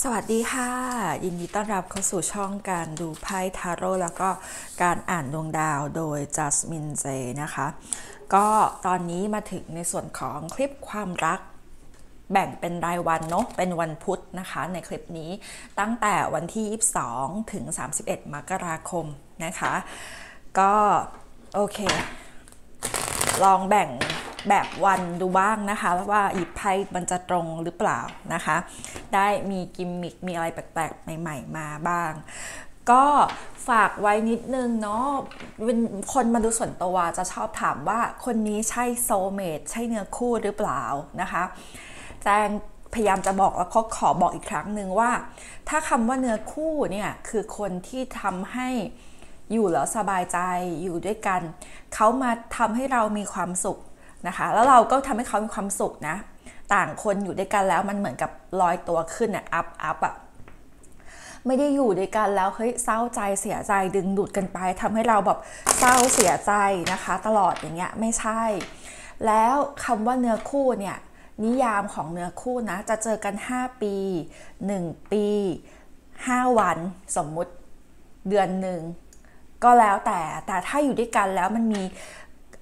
สวัสดีค่ะ ยินดีต้อนรับเข้าสู่ช่องการดูไพ่ทาโร่แล้วก็การอ่านดวงดาวโดยจัสมินเจนะคะ ก็ตอนนี้มาถึงในส่วนของคลิปความรักแบ่งเป็นรายวันเนาะเป็นวันพุธนะคะในคลิปนี้ตั้งแต่วันที่ 22 ถึง 31 มกราคมนะคะ ก็ โอเค ลองแบ่ง แบบวันดูบ้างนะคะ ว่าหยิบไพ่มันจะตรงหรือเปล่านะคะ ได้มีกิมมิคมีอะไรแปลกๆ ใหม่ๆ มาบ้าง ก็ฝากไว้นิดนึงเนาะเป็นคนมาดูส่วนตัวจะชอบถามว่าคนนี้ใช่โซเมดใช่เนื้อคู่หรือเปล่านะคะแจงพยายามจะบอกแล้วก็ขอบอกอีกครั้งหนึ่งว่า ถ้าคำว่าเนื้อคู่เนี่ยคือคนที่ทำให้อยู่แล้วสบายใจอยู่ด้วยกัน เขามาทำให้เรามีความสุข นะคะ แล้วเราก็ทำให้เขามีความสุขนะ ต่างคนอยู่ด้วยกันแล้วมันเหมือนกับลอยตัวขึ้นอะอัพอัพอะไม่ได้อยู่ด้วยกันแล้วเฮ้ยเศร้าใจเสียใจดึงดูดกันไปทำให้เราแบบเศร้าเสียใจนะคะ ตลอดอย่างเงี้ยไม่ใช่ แล้วคำว่าเนื้อคู่เนี่ยนิยามของเนื้อคู่นะ จะเจอกัน 5 ปี 1 ปี 5 วัน สมมุติเดือนหนึ่งก็แล้วแต่แต่ถ้าอยู่ด้วยกันแล้วมันมี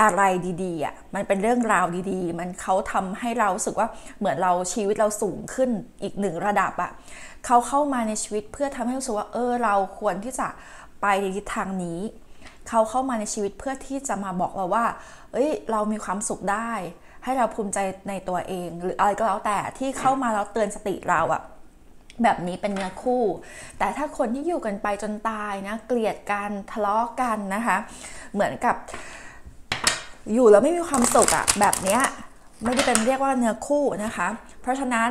อะไรดีๆอะมันเป็นเรื่องราวดีๆ มันเขาทำให้เราสึกว่าเหมือนเราชีวิตเราสูงขึ้นอีกหนึ่งระดับอะเขาเข้ามาในชีวิตเพื่อทำให้รู้สึกว่าเออเราควรที่จะไปในทิศทางนี้ เขาเข้ามาในชีวิตเพื่อที่จะมาบอกเราว่า เอ้ย เรามีความสุขได้ ให้เราภูมิใจในตัวเอง หรืออะไรก็แล้วแต่ที่เข้ามาแล้วเตือนสติเราอะแบบนี้เป็นเนื้อคู่ แต่ถ้าคนที่อยู่กันไปจนตายนะ เกลียดกันทะเลาะกันนะคะ เหมือนกับ อยู่แล้วไม่มีความสุขอะแบบเนี้ยไม่ได้เป็นเรียกว่าเนื้อคู่นะคะ เพราะฉะนั้น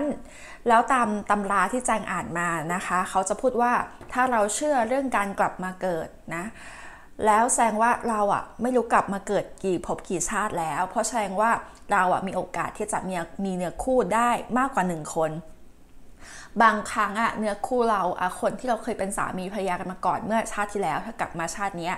แล้วตามตำราที่แจงอ่านมานะคะ เขาจะพูดว่าถ้าเราเชื่อเรื่องการกลับมาเกิดนะแล้วแสดงว่าเราอะไม่รู้กลับมาเกิดกี่ภพกี่ชาติแล้ว เพราะแสดงว่าเราอะมีโอกาสที่จะมีมีเนื้อคู่ได้มากกว่าหนึ่งคน บางครั้งอะเนื้อคู่เราอะคนที่เราเคยเป็นสามีภรรยากันมาก่อนเมื่อชาติที่แล้วถ้ากลับมาชาตินี้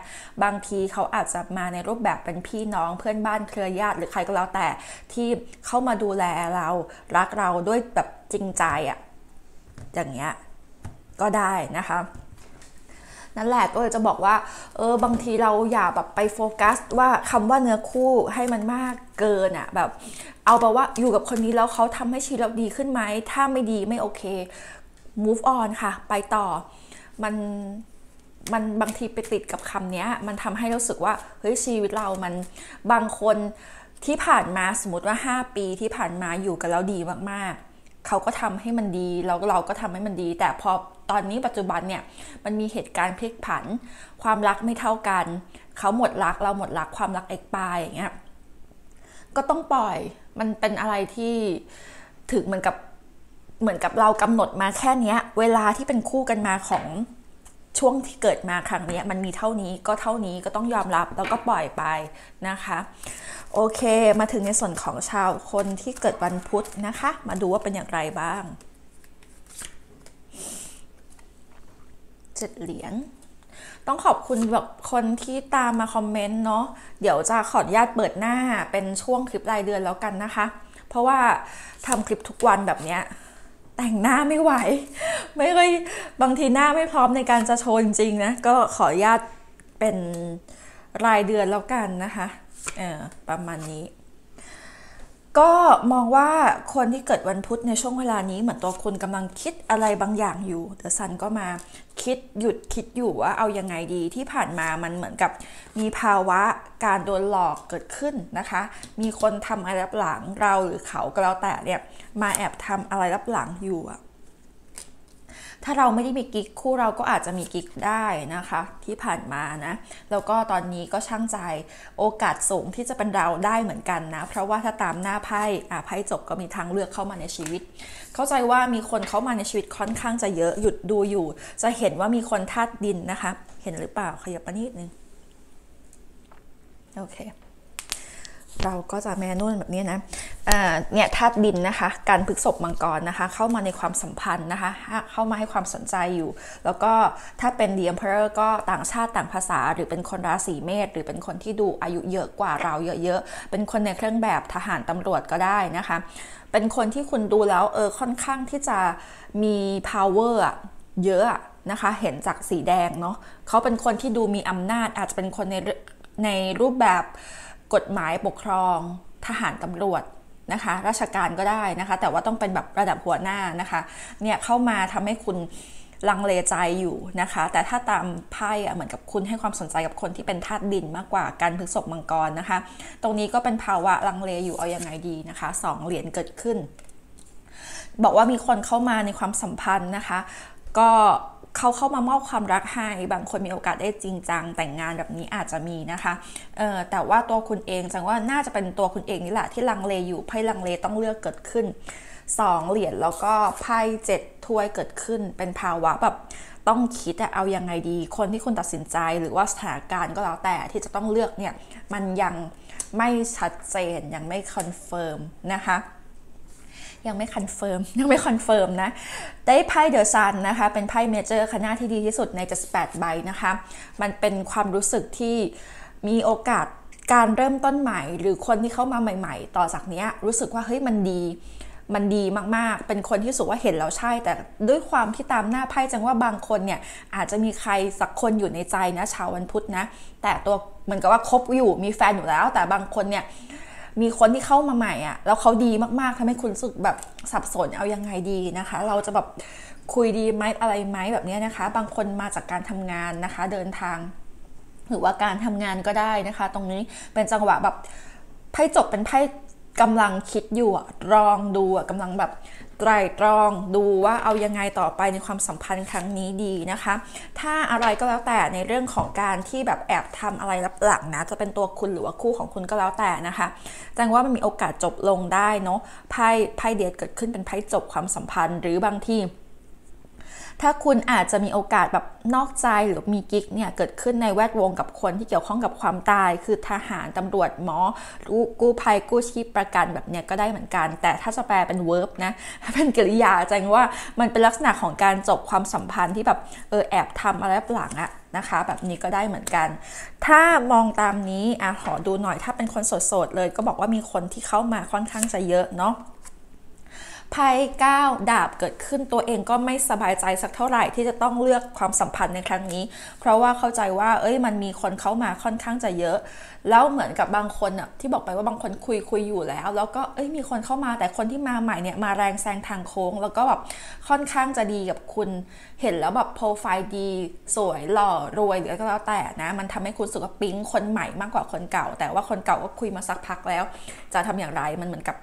บางทีเขาอาจจะมาในรูปแบบเป็นพี่น้องเพื่อนบ้านเครือญาติหรือใครก็แล้วแต่ที่เข้ามาดูแลเรารักเราด้วยแบบจริงใจอะอย่างเงี้ยก็ได้นะคะ นั่นแหละก็เลยจะบอกว่าเออบางทีเราอย่าแบบไปโฟกัส ว่าคำว่าเนื้อคู่ให้มันมากเกินอะแบบ เอาแปลว่าอยู่กับคนนี้แล้วเขาทำให้ชีวิตเราดีขึ้นไหมถ้าไม่ดีไม่โอเค move on ค่ะ ไปต่อมันมันบางทีไปติดกับคำนี้มันทำให้รู้สึกว่าเฮ้ยชีวิตเรามันบางคนที่ผ่านมาสมมติว่า 5 ปีที่ผ่านมาอยู่กันแล้วดีมากๆ เขาก็ทำให้มันดีเราเราก็ทำให้มันดี แต่พอตอนนี้ปัจจุบันเนี่ยมันมีเหตุการณ์พลิกผัน ความรักไม่เท่ากัน เขาหมดรักเราหมดรักความรักเอกปายอย่างเงี้ยก็ต้องปล่อยมันเป็นอะไรที่ถึงเหมือนกับเหมือนกับเรากำหนดมาแค่นี้เวลาที่เป็นคู่กันมาของ ช่วงที่เกิดมาครั้งนี้มันมีเท่านี้ก็เท่านี้ก็ต้องยอมรับแล้วก็ปล่อยไปนะคะ โอเคมาถึงในส่วนของชาวคนที่เกิดวันพุธนะคะ มาดูว่าเป็นอย่างไรบ้างเจ็ดเหรียญต้องขอบคุณแบบคนที่ตามมาคอมเมนต์เนาะเดี๋ยวจะขออนุญาตเปิดหน้าเป็นช่วงคลิปรายเดือนแล้วกันนะคะ เพราะว่าทำคลิปทุกวันแบบเนี้ย แต่งหน้าไม่ไหว ไม่ค่อยบางทีหน้าไม่พร้อมในการจะโชว์จริงๆนะก็ขออนุญาตเป็นรายเดือนแล้วกันนะคะ เออประมาณนี้ ก็มองว่าคนที่เกิดวันพุธในช่วงเวลานี้เหมือนตัวคุณกำลังคิดอะไรบางอย่างอยู่เดอะซันก็มาคิดหยุดคิดอยู่ว่าเอายังไงดีที่ผ่านมามันเหมือนกับมีภาวะการโดนหลอกเกิดขึ้นนะคะ มีคนทำอะไรรับหลังเราหรือเขาก็แล้วแต่เนี่ยมาแอบทำอะไรรับหลังอยู่อะ ถ้าเราไม่ได้มีกิ๊กคู่เราก็อาจจะมีกิ๊กได้นะคะ ที่ผ่านมานะ แล้วก็ตอนนี้ก็ช่างใจโอกาสสูงที่จะเป็นเราได้เหมือนกันนะ เพราะว่าถ้าตามหน้าไพ่อ่าไพ่จบก็มีทางเลือกเข้ามาในชีวิต เข้าใจว่ามีคนเข้ามาในชีวิตค่อนข้างจะเยอะหยุดดูอยู่ จะเห็นว่ามีคนธาตุดินนะคะ เห็นหรือเปล่าขยับมานิดนึงโอเค เราก็จะแมนุ่นแบบนี้นะเนี่ยธาตุดินนะคะ การพฤกษบมังกรนะคะ เข้ามาในความสัมพันธ์นะคะ เข้ามาให้ความสนใจอยู่ แล้วก็ถ้าเป็นเดียมเพอร์ก็ต่างชาติต่างภาษา หรือเป็นคนราศีเมษหรือเป็นคนที่ดูอายุเยอะกว่าเราเยอะๆ เป็นคนในเครื่องแบบทหารตำรวจก็ได้นะคะ เป็นคนที่คุณดูแล้วเออค่อนข้างที่จะมี power เยอะนะคะเห็นจากสีแดงเนาะเขาเป็นคนที่ดูมีอำนาจอาจจะเป็นคนในในรูปแบบ กฎหมายปกครอง ทหารตำรวจนะคะ ราชการก็ได้นะคะ แต่ว่าต้องเป็นแบบระดับหัวหน้านะคะ เนี่ยเข้ามาทำให้คุณลังเลใจอยู่นะคะ แต่ถ้าตามไพ่เหมือนกับคุณให้ความสนใจกับคนที่เป็นธาตุดินมากกว่าการพฤกษบมังกรนะคะ ตรงนี้ก็เป็นภาวะลังเลอยู่เอาอยัางไงดีนะคะสองเหรียญเกิดขึ้น บอกว่ามีคนเข้ามาในความสัมพันธ์นะคะ ก็ เขาเข้ามามอบความรักให้ บางคนมีโอกาสได้จริงจังแต่งงานแบบนี้อาจจะมีนะคะเออแต่ว่าตัวคุณเองจังว่าน่าจะเป็นตัวคุณเองนี่แหละที่ลังเลอยู่ไพ่ลังเลต้องเลือกเกิดขึ้น 2 เหรียญแล้วก็ไพ่เจ็ดถ้วยเกิดขึ้น เป็นภาวะแบบต้องคิดเอายังไงดี คนที่คุณตัดสินใจหรือว่าสถานการณ์ก็แล้วแต่ที่จะต้องเลือกเนี่ยมันยังไม่ชัดเจนยังไม่คอนเฟิร์มนะคะ ยังไม่คอนเฟิร์มยังไม่คอนเฟิร์มนะ ได้ไพ่เดอะซันนะคะ เป็นไพ่เมเจอร์คณะที่ดีที่สุดใน78ใบนะคะ มันเป็นความรู้สึกที่มีโอกาสการเริ่มต้นใหม่ หรือคนที่เข้ามาใหม่ ๆ ต่อจากนี้รู้สึกว่าเฮ้ยมันดีมันดีมากๆ เป็นคนที่สุว่าเห็นแล้วใช่ แต่ด้วยความที่ตามหน้าไพ่จังว่าบางคนเนี่ยอาจจะมีใครสักคนอยู่ในใจนะชาววันพุธนะ แต่ตัวเหมือนกับว่าคบอยู่มีแฟนอยู่แล้ว แต่บางคนเนี่ย มีคนที่เข้ามาใหม่อะแล้วเขาดีมากๆทำให้คุณรู้สึกแบบสับสนเอายังไงดีนะคะ เราจะแบบคุยดีไหมอะไรไหมแบบนี้นะคะ บางคนมาจากการทำงานนะคะ เดินทาง หรือว่าการทำงานก็ได้นะคะ ตรงนี้เป็นจังหวะแบบไพ่จบเป็นไพ่กำลังคิดอยู่อะรองดูอะกำลังแบบ ไตรตรองดูว่าเอายังไงต่อไปในความสัมพันธ์ครั้งนี้ดีนะคะ ถ้าอะไรก็แล้วแต่ในเรื่องของการที่แบบแอบทำอะไรรับหลังนะจะเป็นตัวคุณหรือว่าคู่ของคุณก็แล้วแต่นะคะแจ้งว่ามันมีโอกาสจบลงได้เนาะไพ่ไพ่เดียดเกิดขึ้นเป็นไพ่จบความสัมพันธ์ หรือบางที ถ้าคุณอาจจะมีโอกาสแบบนอกใจหรือมีกิ๊กเนี่ยเกิดขึ้นในแวดวงกับคนที่เกี่ยวข้องกับความตาย คือทหารตำรวจหมอกู้ภัยกู้ชีพประกันแบบเนี้ยก็ได้เหมือนกัน แต่ถ้าจะแปลเป็นเวิร์บนะเป็นกริยาแจ้งว่ามันเป็นลักษณะของการจบความสัมพันธ์ที่แบบเออแอบทำอะไรหลังอะนะคะ แบบนี้ก็ได้เหมือนกัน ถ้ามองตามนี้อะขอดูหน่อยถ้าเป็นคนโสดๆเลย ก็บอกว่ามีคนที่เข้ามาค่อนข้างจะเยอะเนาะ ไพ่ก้าดาบเกิดขึ้นตัวเองก็ไม่สบายใจสักเท่าไหร่ที่จะต้องเลือกความสัมพันธ์ในครั้งนี้ เพราะว่าเข้าใจว่าเอ้ยมันมีคนเข้ามาค่อนข้างจะเยอะ แล้วเหมือนกับบางคนอะที่บอกไปว่าบางคนคุยคุยอยู่แล้ว แล้วก็เอ้ยมีคนเข้ามาแต่คนที่มาใหม่เนี่ยมาแรงแซงทางโค้ง แล้วก็แบบค่อนข้างจะดีกับคุณเห็นแล้วแบบโปรไฟล์ดี สวยหล่อรวยหรือก็แล้วแต่นะมันทำให้คุณสุขปิ๊งคนใหม่มากกว่าคนเก่า แต่ว่าคนเก่าก็คุยมาสักพักแล้ว จะทำอย่างไรมันเหมือนกับ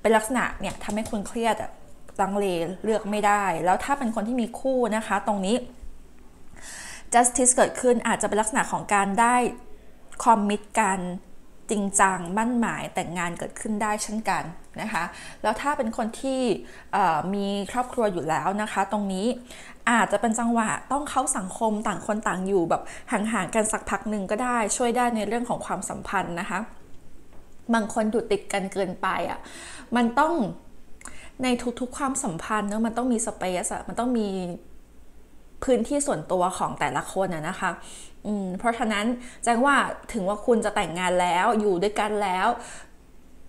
เป็นลักษณะเนี่ยทำให้คุณเครียดอะลังเลเลือกไม่ได้ แล้วถ้าเป็นคนที่มีคู่นะคะ ตรงนี้ justice เกิดขึ้นอาจจะเป็นลักษณะของการได้คอมมิตกันจริงจังมั่นหมายแต่งงานเกิดขึ้นได้เช่นกันนะคะ แล้วถ้าเป็นคนที่มีครอบครัวอยู่แล้วนะคะ ตรงนี้อาจจะเป็นจังหวะต้องเข้าสังคมต่างคนต่างอยู่แบบห่างๆกันสักพักหนึ่งก็ได้ช่วยได้ในเรื่องของความสัมพันธ์นะคะ บางคนอยู่ติดกันเกินไปอะ่ะมันต้อง ในทุกๆความสัมพันธ์เนอะมันต้องมีสเปซอะมันต้องมีพื้นที่ส่วนตัวของแต่ละคนอะนะคะอืมเพราะฉะนั้นแจ้งว่าถึงว่าคุณจะแต่งงานแล้วอยู่ด้วยกันแล้ว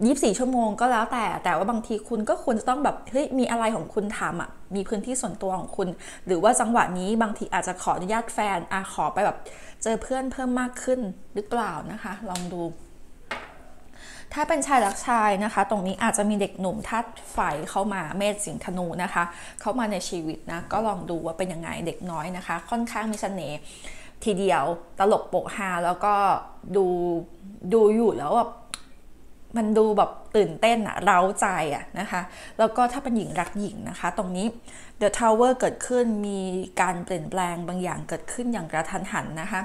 ยีสี่ชั่วโมงก็แล้วแต่ แต่ว่าบางทีคุณก็ควรจะต้องแบบเฮ้ยมีอะไรของคุณทำอะ มีพื้นที่ส่วนตัวของคุณ หรือว่าจังหวะนี้บางทีอาจจะขออนุญาตแฟนอะขอไปแบบเจอเพื่อนเพิ่มมากขึ้นหรือเปล่านะคะ ลองดู ถ้าเป็นชายรักชายนะคะ ตรงนี้อาจจะมีเด็กหนุ่มทัดไฟเข้ามาเมษสิงธนูนะคะ เข้ามาในชีวิตนะ ก็ลองดูว่าเป็นยังไงเด็กน้อยนะคะ ค่อนข้างมีเสน่ห์ทีเดียวตลกโปกฮาแล้วก็ดูดูอยู่แล้วแบบมันดูแบบตื่นเต้นอะเร้าใจอะนะคะ แล้วก็ถ้าเป็นหญิงรักหญิงนะคะ ตรงนี้ The Tower เกิดขึ้นมีการเปลี่ยนแปลงบางอย่างเกิดขึ้นอย่างกระทันหันนะคะ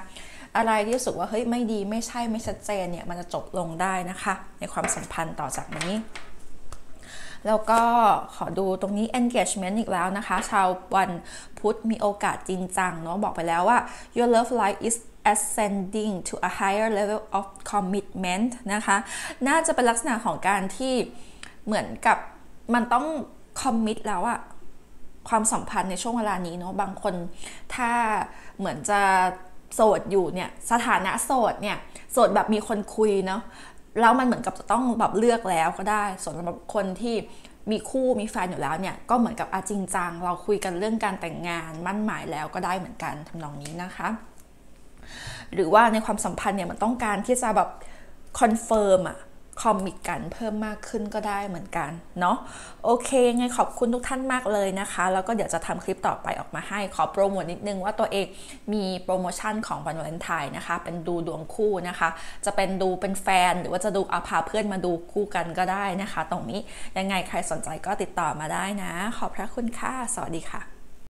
อะไรที่รู้สึกว่าเฮ้ยไม่ดีไม่ใช่ไม่ชัดเจนเนี่ยมันจะจบลงได้นะคะ ในความสัมพันธ์ต่อจากนี้ แล้วก็ขอดูตรงนี้ engagement อีกแล้วนะคะ ชาววันพุธมีโอกาสจริงจังเนาะบอกไปแล้วว่า your love life is ascending to a higher level of commitment นะคะ น่าจะเป็นลักษณะของการที่เหมือนกับมันต้อง commit แล้วอะความสัมพันธ์ในช่วงเวลานี้เนาะบางคนถ้าเหมือนจะ โสดอยู่เนี่ยสถานะโสดเนี่ยโสดแบบมีคนคุยเนาะแล้วมันเหมือนกับจะต้องแบบเลือกแล้วก็ได้ ส่วนสำหรับคนที่มีคู่มีแฟนอยู่แล้วเนี่ยก็เหมือนกับอาจริงจังเราคุยกันเรื่องการแต่งงานมั่นหมายแล้วก็ได้เหมือนกันทำนองนี้นะคะ หรือว่าในความสัมพันธ์เนี่ยมันต้องการที่จะแบบคอนเฟิร์มอะ คอมมิตกันเพิ่มมากขึ้นก็ได้เหมือนกันเนาะโอเคไงขอบคุณทุกท่านมากเลยนะคะ แล้วก็เดี๋ยวจะทำคลิปต่อไปออกมาให้ขอโปรโมทนิดนึงว่าตัวเองมีโปรโมชั่นของวันวาเลนไทน์นะคะ เป็นดูดวงคู่นะคะ จะเป็นดูเป็นแฟน หรือว่าจะดูเอาพาเพื่อนมาดูคู่กันก็ได้นะคะ ตรงนี้ยังไงใครสนใจก็ติดต่อมาได้นะ ขอบพระคุณค่ะ สวัสดีค่ะ